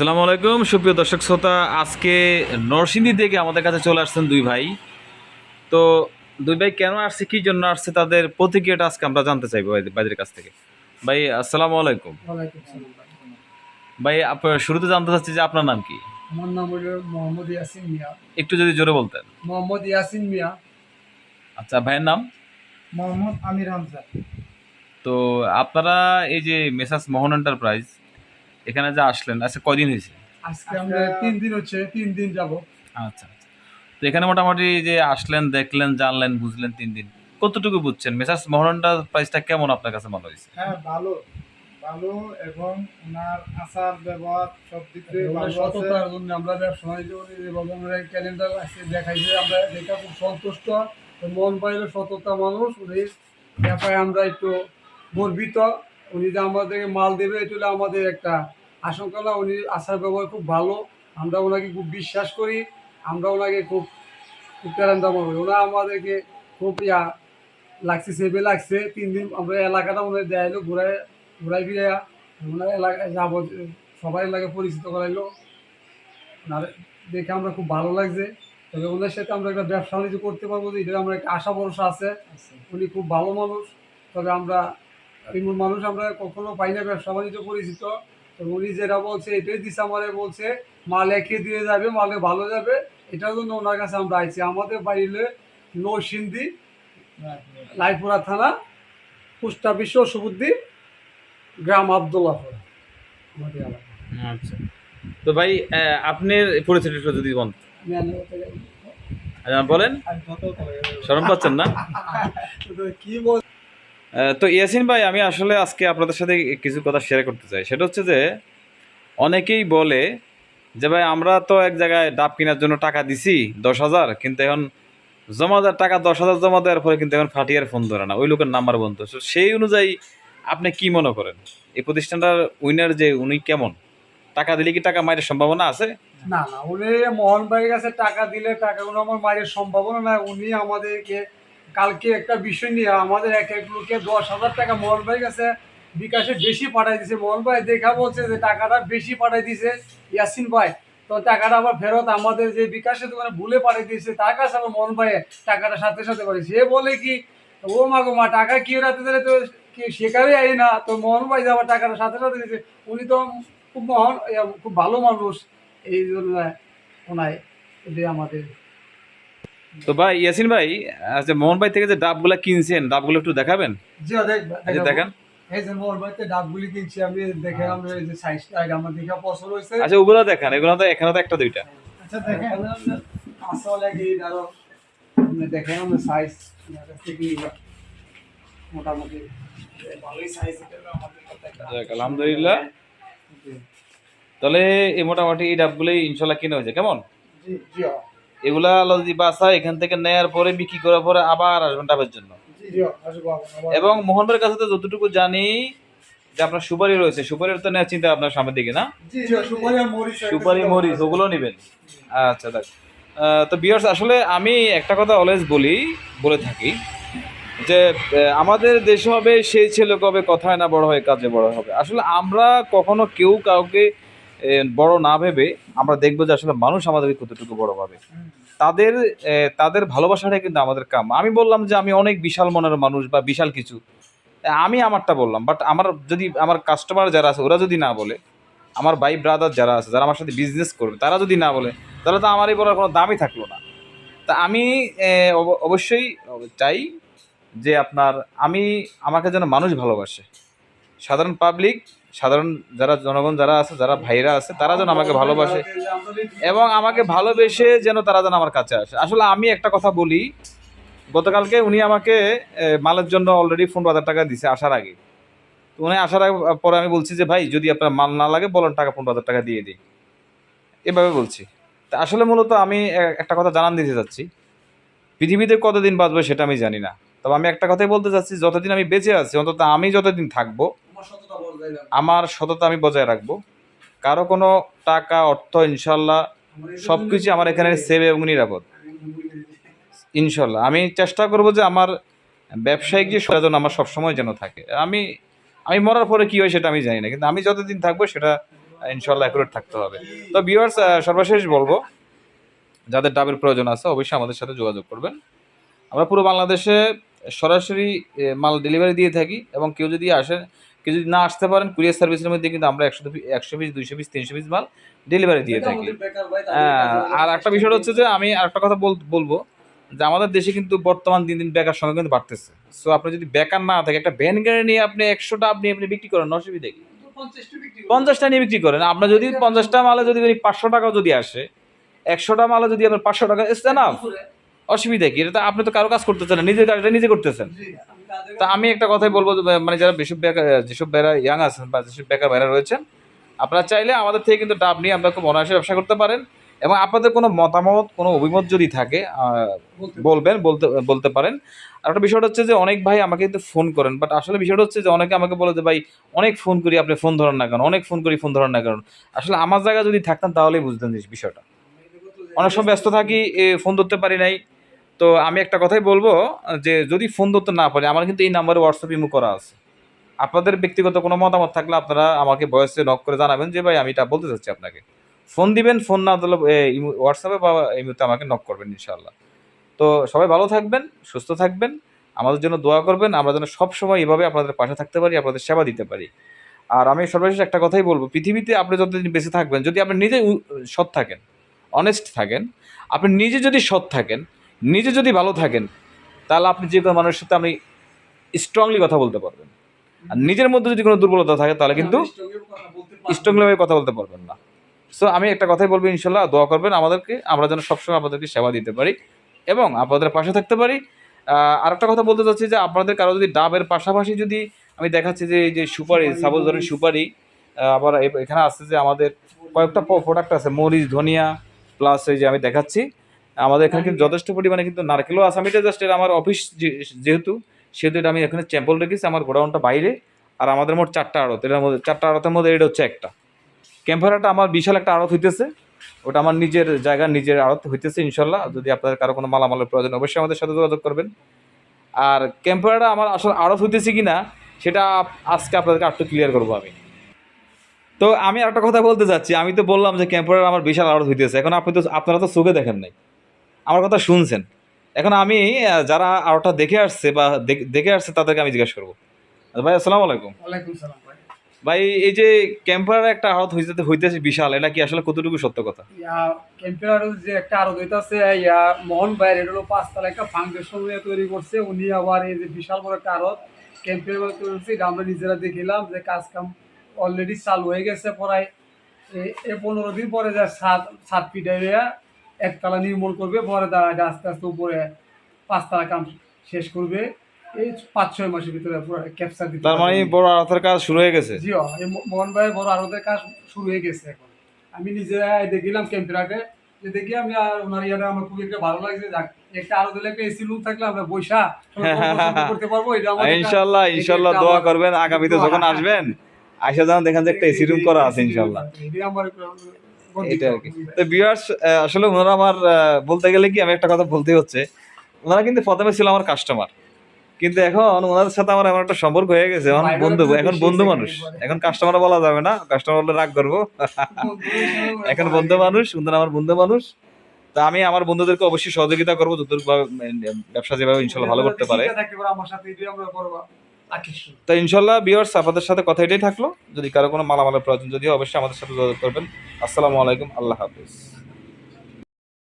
আসসালামু আলাইকুম সুপ্রিয় দর্শক শ্রোতা আজকে নরসিংদী থেকে আমাদের কাছে চলে আসছেন দুই ভাই। তো দুই ভাই কেন আসছে কি জন্য আসছে তাদের প্রতিক্রিয়াটা আজকে আমরা জানতে চাইব ভাই- ভাইদের কাছ থেকে। ভাই আসসালামু আলাইকুম। ভাই আপনার শুরুতে জানতে চাচ্ছি যে আপনার নাম কি? আমার নাম হলো মোহাম্মদ ইয়াসিন মিয়া। একটু যদি জোরে বলতেন। মোহাম্মদ ইয়াসিন মিয়া। আচ্ছা ভাইয়ের নাম? মোহাম্মদ আমির হামজা। তো আপনারা এই যে মেসাস মোহন এন্টারপ্রাইজ এখানে যে আসলেন আচ্ছা কয়দিন হয়েছে? আজকে আমরা তিন দিন হচ্ছে তিন দিন যাব। আচ্ছা আচ্ছা। তো এখানে মোটামুটি যে আসলেন দেখলেন জানলেন বুঝলেন তিন দিন কতটুকু বুঝছেন? মেসাস মোহন এন্টারপ্রাইজটা কেমন আপনার কাছে মনে হয়েছে? হ্যাঁ ভালো ভালো এবং ওনার আচার ব্যবহার সব দিক দিয়ে আমরা ভালো আছে। সততার জন্য আমরা ব্যবসা বাণিজ্য করি এবং আমরা ক্যালেন্ডার আছে দেখাইছে আমরা দেখা খুব সন্তুষ্ট। মন পাইলে সততা মানুষ উনি ব্যাপারে আমরা একটু গর্বিত। উনি যে আমাদেরকে মাল দেবে এটা হলো আমাদের একটা আশঙ্কা না উনি আচার ব্যবহার খুব ভালো। আমরা ওনাকে খুব বিশ্বাস করি। আমরা ওনাকে খুব খুব মনে করি। ওনা আমাদেরকে খুব ইয়া লাগছে সেবে লাগছে। তিন দিন আমরা এলাকাটা ওনার দেখাইলো ঘুরাই ঘুরাই ফিরে ওনার এলাকায় যাব সবাই এলাকা পরিচিত করাইলো। ওনার দেখে আমরা খুব ভালো লাগছে। তবে ওনার সাথে আমরা একটা ব্যবসা বাণিজ্য করতে পারব যে এটা আমরা একটা আশা ভরসা আছে। উনি খুব ভালো মানুষ। তবে আমরা মানুষ আমরা কখনো পাই না ব্যবসা বাণিজ্য পরিচিত। উনি যেটা বলছে এটাই দিছে আমারে বলছে মাল একে দিয়ে যাবে মালে ভালো যাবে। এটার জন্য ওনার কাছে আমরা আইছি। আমাদের বাড়িলে নৌসিন্দি লাইপুরা থানা পোস্ট অফিস সুবুদ্দিন গ্রাম আবদুল্লাহপুর আমাদের এলাকা। আচ্ছা। তো ভাই আপনার পরিচয়টা যদি বল বলেন। শরম পাচ্ছেন না? কি বল তো ইয়াসিন ভাই, আমি আসলে আজকে আপনাদের সাথে কিছু কথা শেয়ার করতে চাই। সেটা হচ্ছে যে, অনেকেই বলে যে, ভাই, আমরা তো এক জায়গায় ডাব কেনার জন্য টাকা দিছি দশ হাজার, কিন্তু এখন জমা দেওয়ার টাকা দশ হাজার জমা দেওয়ার পরে কিন্তু এখন ফাটিয়ার ফোন ধরে না, ওই লোকের নাম্বার বন্ধ। সেই অনুযায়ী আপনি কি মনে করেন? এই প্রতিষ্ঠানটার উইনার যে, উনি কেমন? টাকা দিলে কি টাকা মায়ের সম্ভাবনা আছে? না না উনি মোহন ভাইয়ের কাছে টাকা দিলে টাকাগুলো আমার মায়ের সম্ভাবনা না উনি আমাদেরকে কালকে একটা বিষয় নিয়ে আমাদের এক এক লোকে দশ হাজার টাকা মোহন ভাইয়ের কাছে বিকাশে বেশি পাঠাই দিছে। মোহন ভাই দেখা বলছে যে টাকাটা বেশি পাঠাই দিছে ইয়াসিন ভাই। তো টাকাটা আবার ফেরত আমাদের যে বিকাশে দোকানে ভুলে পাঠিয়ে দিয়েছে, তার কাছে আবার মোহন ভাই টাকাটা সাথে সাথে করে সে বলে কি, ও মা গো মা, টাকা কি রাতে দিলে তো কি শেখারে আই না। তো মোহন ভাই আবার টাকাটা সাথে সাথে দিয়েছে, উনি তো খুব মহান খুব ভালো মানুষ। এই জন্য ওনায় আমাদের তো ভাই ইয়াসিন ভাই আচ্ছা মোহন ভাই থেকে যে ডাবগুলো কিনছেন ডাবগুলো একটু দেখাবেন? জি দেখেন। এই যে মোহন ভাইতে ডাবগুলি কিনছি আমি দেখে আমরা এই যে সাইজটা আমার দেখে পছন্দ হয়েছে। আচ্ছা ওগুলো দেখান এগুলো তো এখানে তো একটা দুইটা। আচ্ছা দেখেন। আসলে কি ধরো দেখেন আমরা সাইজ মোটামুটি। ভালোই সাইজ আলহামদুলিল্লাহ। তাহলে এই মোটামুটি এই ডাবগুলোই ইনশাল্লাহ কিনে হয়েছে কেমন? জি জি। এগুলা যদি বাসা এখান থেকে নেয়ার পরে বিক্রি করার পরে আবার আসবেন ডাবের জন্য। এবং মোহনবের কাছে তো যতটুকু জানি যে আপনার সুপারি রয়েছে সুপারির তো নেওয়ার চিন্তা আপনার সামনের দিকে না? সুপারি মরিচ ওগুলো নেবেন। আচ্ছা দেখ। তো বিয়ার্স আসলে আমি একটা কথা অলওয়েজ বলি বলে থাকি যে আমাদের দেশ হবে সেই ছেলে কবে কথায় না বড় হয় কাজে বড় হবে। আসলে আমরা কখনো কেউ কাউকে বড় না ভেবে আমরা দেখব যে আসলে মানুষ আমাদেরকে কতটুকু বড় ভাবে। তাদের তাদের ভালোবাসাটাই কিন্তু আমাদের কাম। আমি বললাম যে আমি অনেক বিশাল মনের মানুষ বা বিশাল কিছু। আমি আমারটা বললাম বাট আমার যদি, আমার কাস্টমার যারা আছে, ওরা যদি না বলে, আমার ভাই ব্রাদার যারা আছে, যারা আমার সাথে বিজনেস করবে, তারা যদি না বলে, তাহলে তো আমার এই বলার কোনো দামই থাকল না। তা আমি অব- অবশ্যই চাই যে আপনার, আমি, আমাকে যেন মানুষ ভালোবাসে। সাধারণ পাবলিক সাধারণ যারা জনগণ যারা আছে, যারা ভাইরা আছে, তারা যেন আমাকে ভালোবাসে এবং আমাকে ভালোবেসে যেন তারা যেন আমার কাছে আসে। আসলে আমি একটা কথা বলি, গতকালকে উনি আমাকে মালের জন্য অলরেডি ফোন হাজার টাকা দিছে আসার আগে। তো উনি আসার আগে, পরে আমি বলছি যে, ভাই, যদি আপনার মাল না লাগে, বলেন টাকা পনেরো হাজার টাকা দিয়ে দিই। এভাবে বলছি। তা আসলে মূলত আমি একটা কথা জানান দিতে চাচ্ছি। পৃথিবীতে কতদিন বাঁচবে সেটা আমি জানি না। তবে আমি একটা কথাই বলতে চাচ্ছি, যতদিন আমি বেঁচে আছি, অন্তত আমি যতদিন থাকব আমার সততা আমি বজায় রাখব। কারও কোনো টাকা অর্থ ইনশাল্লাহ সব কিছু আমার এখানে সেভ এবং নিরাপদ। ইনশাল্লাহ। আমি চেষ্টা করব যে আমার ব্যবসায়িক যে সেটা যেন আমার সবসময় যেন থাকে। আমি আমি মরার পরে কী হয় সেটা আমি জানি না কিন্তু আমি যতদিন থাকব সেটা ইনশাল্লাহ অ্যাকুরেট থাকতে হবে। তো ভিউয়ার্স সর্বশেষ বলব যাদের ডাবের প্রয়োজন আছে অবশ্যই আমাদের সাথে যোগাযোগ করবেন। আমরা পুরো বাংলাদেশে সরাসরি মাল ডেলিভারি দিয়ে থাকি এবং কেউ যদি আসে কেউ যদি না আসতে পারেন কুরিয়ার সার্ভিসের মধ্যে কিন্তু আমরা একশো একশো পিস দুইশো পিস তিনশো পিস মাল ডেলিভারি দিয়ে থাকি। হ্যাঁ, আর একটা বিষয় হচ্ছে যে আমি আর একটা কথা বলব যে আমাদের দেশে কিন্তু বর্তমান দিন দিন বেকার সংখ্যা কিন্তু বাড়তেছে। সো আপনি যদি বেকার না থাকে একটা ভ্যান গাড়ি নিয়ে আপনি একশোটা আপনি আপনি বিক্রি করেন অসুবিধা কি? পঞ্চাশটা নিয়ে বিক্রি করেন। আপনার যদি পঞ্চাশটা মালে যদি পাঁচশো টাকাও যদি আসে একশোটা মালে যদি আপনার পাঁচশো টাকা এসছে না অসুবিধা কি? এটা তো আপনি তো কারও কাজ করতেছেন না নিজের কাজটা নিজে করতেছেন। তা আমি একটা কথাই বলব মানে যারা বেসব বেকার যেসব বেড়া ইয়াং আছেন বা যেসব বেকার বেড়া রয়েছেন আপনারা চাইলে আমাদের থেকে কিন্তু ডাব নিয়ে আপনারা খুব অনায়াসে ব্যবসা করতে পারেন এবং আপনাদের কোনো মতামত কোনো অভিমত যদি থাকে বলবেন বলতে বলতে পারেন। আর একটা বিষয়টা হচ্ছে যে অনেক ভাই আমাকে কিন্তু ফোন করেন বাট আসলে বিষয়টা হচ্ছে যে অনেকে আমাকে বলে যে ভাই অনেক ফোন করি আপনি ফোন ধরেন না কেন? অনেক ফোন করি ফোন ধরেন না কেন? আসলে আমার জায়গায় যদি থাকতাম তাহলেই বুঝতেন বিষয়টা। অনেক সময় ব্যস্ত থাকি ফোন ধরতে পারি নাই তো আমি একটা কথাই বলব, যে যদি ফোন ধরতে না পারি, আমার কিন্তু এই নাম্বারে হোয়াটসঅ্যাপ ইমো করা আছে। আপনাদের ব্যক্তিগত কোনো মতামত থাকলে আপনারা আমাকে বয়সে নক করে জানাবেন যে, ভাই, আমি এটা বলতে চাচ্ছি আপনাকে। ফোন দিবেন, ফোন না দিলে হোয়াটসঅ্যাপে বা ইমোতে আমাকে নক করবেন ইনশাল্লাহ তো সবাই ভালো থাকবেন, সুস্থ থাকবেন, আমাদের জন্য দোয়া করবেন, আমরা যেন সবসময় এভাবে আপনাদের পাশে থাকতে পারি, আপনাদের সেবা দিতে পারি। আর আমি সর্বশেষ একটা কথাই বলব, পৃথিবীতে আপনি যতদিন বেঁচে থাকবেন, যদি আপনি নিজে সৎ থাকেন অনেস্ট থাকেন, আপনি নিজে যদি সৎ থাকেন নিজে যদি ভালো থাকেন তাহলে আপনি যে কোনো মানুষের সাথে আপনি স্ট্রংলি কথা বলতে পারবেন। আর নিজের মধ্যে যদি কোনো দুর্বলতা থাকে তাহলে কিন্তু স্ট্রংলিভাবে কথা বলতে পারবেন না। সো আমি একটা কথাই বলব ইনশাল্লাহ দোয়া করবেন আমাদেরকে আমরা যেন সবসময় আপনাদেরকে সেবা দিতে পারি এবং আপনাদের পাশে থাকতে পারি। আর একটা কথা বলতে চাচ্ছি যে আপনাদের কারও যদি ডাবের পাশাপাশি যদি আমি দেখাচ্ছি যে এই যে সুপারি সাপোজ ধরেন সুপারি আবার এখানে আসছে যে আমাদের কয়েকটা প্রোডাক্ট আছে মরিচ ধনিয়া প্লাস এই যে আমি দেখাচ্ছি। আমাদের এখানে কিন্তু যথেষ্ট পরিমাণে কিন্তু নারকেলও আছে। আমি এটা জাস্ট এটা আমার অফিস যেহেতু, সেহেতু এটা আমি এখানে চ্যাম্পল রেখেছি, আমার গোডাউনটা বাইরে, আর আমাদের মোট চারটা আড়ত। এটার মধ্যে, চারটা আড়তের মধ্যে এটা হচ্ছে একটা। ক্যাম্পারাটা আমার বিশাল একটা আড়ত হইতেছে। ওটা আমার নিজের জায়গা, নিজের আড়ত হইতেছে, ইনশাল্লাহ। যদি আপনাদের কারও কোনো মালামালের প্রয়োজন, অবশ্যই আমাদের সাথে যোগাযোগ করবেন। আর ক্যাম্পারাটা আমার আসলে আড়ত হইতেছে কি না সেটা আজকে আপনাদেরকে একটু ক্লিয়ার করব আমি। তো আমি একটা কথা বলতে চাচ্ছি আমি তো বললাম যে ক্যাম্পারার আমার বিশাল আড়ত হইতেছে। এখন আপনি তো, আপনারা তো চোখে দেখেন নাই। আমার কথা শুনছেন। এখন আমি যারা আড়তটা দেখে আসছে বা দেখে আসছে তাদেরকে আমি জিজ্ঞাসা করব। ভাই আসসালামু আলাইকুম। ওয়ালাইকুম সালাম ভাই। ভাই এই যে ক্যাম্পার একটা আড়ত হইতে হইতেছে বিশাল এটা কি আসলে কতটুকু সত্য কথা? ক্যাম্পের যে একটা আরও আছে ইয়া মোহন ভাইয়ের এটা হলো পাঁচতলা একটা ফাউন্ডেশন তৈরি করছে। উনি আবার এই যে বিশাল বড় একটা আরত ক্যাম্পের তৈরি করছে। এটা আমরা নিজেরা দেখিলাম যে কাজ কাম অলরেডি চালু হয়ে গেছে প্রায় এ- পনেরো দিন পরে যা সাত সাত ফিট একতলা নির্মূল করবে পরে এটা আস্তে আস্তে উপরে পাঁচতলা কাম শেষ করবে। এই পাঁচ ছয় মাসের ভিতরে পুরো ক্যাপচার দিতে তার মানে বড় আড়তের কাজ শুরু হয়ে গেছে? জি মোহন ভাইয়ের বড় আরতের কাজ শুরু হয়ে গেছে এখন। আমি নিজে দেখিলাম ক্যাম্পেরাটে যে দেখি আমি আর ওনার ইয়াটা আমার খুব একটা ভালো লাগছে যাক একটা আরও দিলে একটা এসি রুম থাকলে আমরা বৈশা করতে পারব এটা ইনশাল্লাহ ইনশাল্লাহ দোয়া করবেন আগামীতে যখন আসবেন আইসা যেন দেখেন যে একটা এসি রুম করা আছে ইনশাল্লাহ। আমার এটা আর কি। তো ভিউয়ার্স আসলে ওনারা আমার বলতে গেলে কি আমি একটা কথা বলতে হচ্ছে। ওনারা কিন্তু প্রথমে ছিল আমার কাস্টমার কিন্তু এখন ওনাদের সাথে আমার এমন একটা সম্পর্ক হয়ে গেছে। এখন বন্ধু এখন বন্ধু মানুষ। এখন কাস্টমার বলা যাবে না। কাস্টমার বললে রাগ করব। এখন বন্ধু মানুষ ওনারা আমার বন্ধু মানুষ। তা আমি আমার বন্ধুদেরকে অবশ্যই সহযোগিতা করব যতটুকু ব্যবসা যেভাবে ইনশাল্লাহ ভালো করতে পারে। থাকতে পারে আমার সাথে এটাই আমরা বড় আকর্ষণ তো ইনশাল্লাহ বিয়ার্স আপনাদের সাথে কথা এটাই থাকল। যদি কারও কোনো মালামালের প্রয়োজন যদি অবশ্যই আমাদের সাথে যোগাযোগ করবেন। আসসালামু আলাইকুম, আল্লাহ হাফিজ।